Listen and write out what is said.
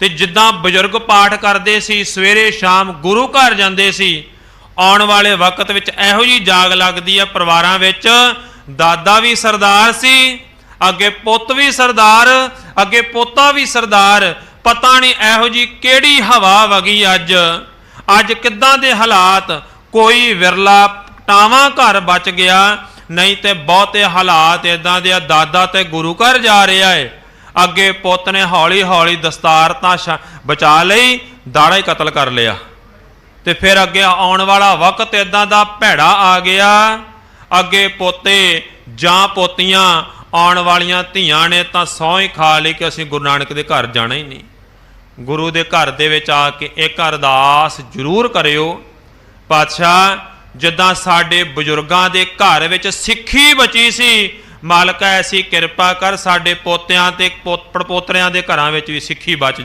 ਤੇ ਜਿੱਦਾਂ ਬਜ਼ੁਰਗ ਪਾਠ ਕਰਦੇ ਸੀ, ਸਵੇਰੇ ਸ਼ਾਮ ਗੁਰੂ ਘਰ ਜਾਂਦੇ ਸੀ, ਆਉਣ ਵਾਲੇ ਵਕਤ ਵਿੱਚ ਇਹੋ ਜੀ ਜਾਗ ਲੱਗਦੀ ਆ ਪਰਿਵਾਰਾਂ ਵਿੱਚ। ਦਾਦਾ ਵੀ ਸਰਦਾਰ ਸੀ, ਅੱਗੇ ਪੁੱਤ ਵੀ ਸਰਦਾਰ, ਅੱਗੇ ਪੋਤਾ ਵੀ ਸਰਦਾਰ, ਪਤਾ ਨਹੀਂ ਇਹੋ ਜੀ ਕਿਹੜੀ ਹਵਾ ਵਗੀ ਅੱਜ। ਅੱਜ ਕਿੱਦਾਂ ਦੇ ਹਾਲਾਤ, ਕੋਈ ਵਿਰਲਾ ਟਾਵਾਂ ਘਰ ਬਚ ਗਿਆ, ਨਹੀਂ ਤੇ ਬਹੁਤੇ ਹਾਲਾਤ ਇਦਾਂ ਦੇ ਆ, ਦਾਦਾ ਤੇ ਗੁਰੂ ਘਰ ਜਾ ਰਿਹਾ ਏ। ਅੱਗੇ ਪੁੱਤ ਨੇ ਹੌਲੀ ਹੌਲੀ ਦਸਤਾਰ ਤਾਂ ਛ- ਬਚਾ ਲਈ ਦਾੜਾ ਹੀ ਕਤਲ ਕਰ ਲਿਆ। ਤੇ ਫਿਰ ਅੱਗੇ ਆਉਣ ਵਾਲਾ ਵਕਤ ਇਦਾਂ ਦਾ ਭੈੜਾ ਆ ਗਿਆ। ਅੱਗੇ ਪੋਤੇ ਜਾਂ ਪੋਤੀਆਂ ਆਉਣ ਵਾਲੀਆਂ ਧੀਆਂ ਨੇ ਤਾਂ ਸਹੁੰ ਹੀ ਖਾ ਲਈ ਕਿ ਅਸੀਂ ਗੁਰੂ ਨਾਨਕ ਦੇ ਘਰ ਜਾਣਾ ਹੀ ਨਹੀਂ। ਗੁਰੂ ਦੇ ਘਰ ਦੇ ਵਿੱਚ ਆ ਕੇ ਇੱਕ ਅਰਦਾਸ ਜ਼ਰੂਰ ਕਰਿਓ। ਪਾਤਸ਼ਾਹ, ਜਿੱਦਾਂ ਸਾਡੇ ਬਜ਼ੁਰਗਾਂ ਦੇ ਘਰ ਵਿੱਚ ਸਿੱਖੀ ਬਚੀ ਸੀ ਮਾਲਕਾ ਐਸੀ ਕਿਰਪਾ ਕਰ ਸਾਡੇ ਪੋਤਿਆਂ ਤੇ ਪੋਤ- ਪੜਪੋਤਰਿਆਂ ਦੇ ਘਰਾਂ ਵਿੱਚ ਵੀ ਸਿੱਖੀ ਬਚ ਜਾਏ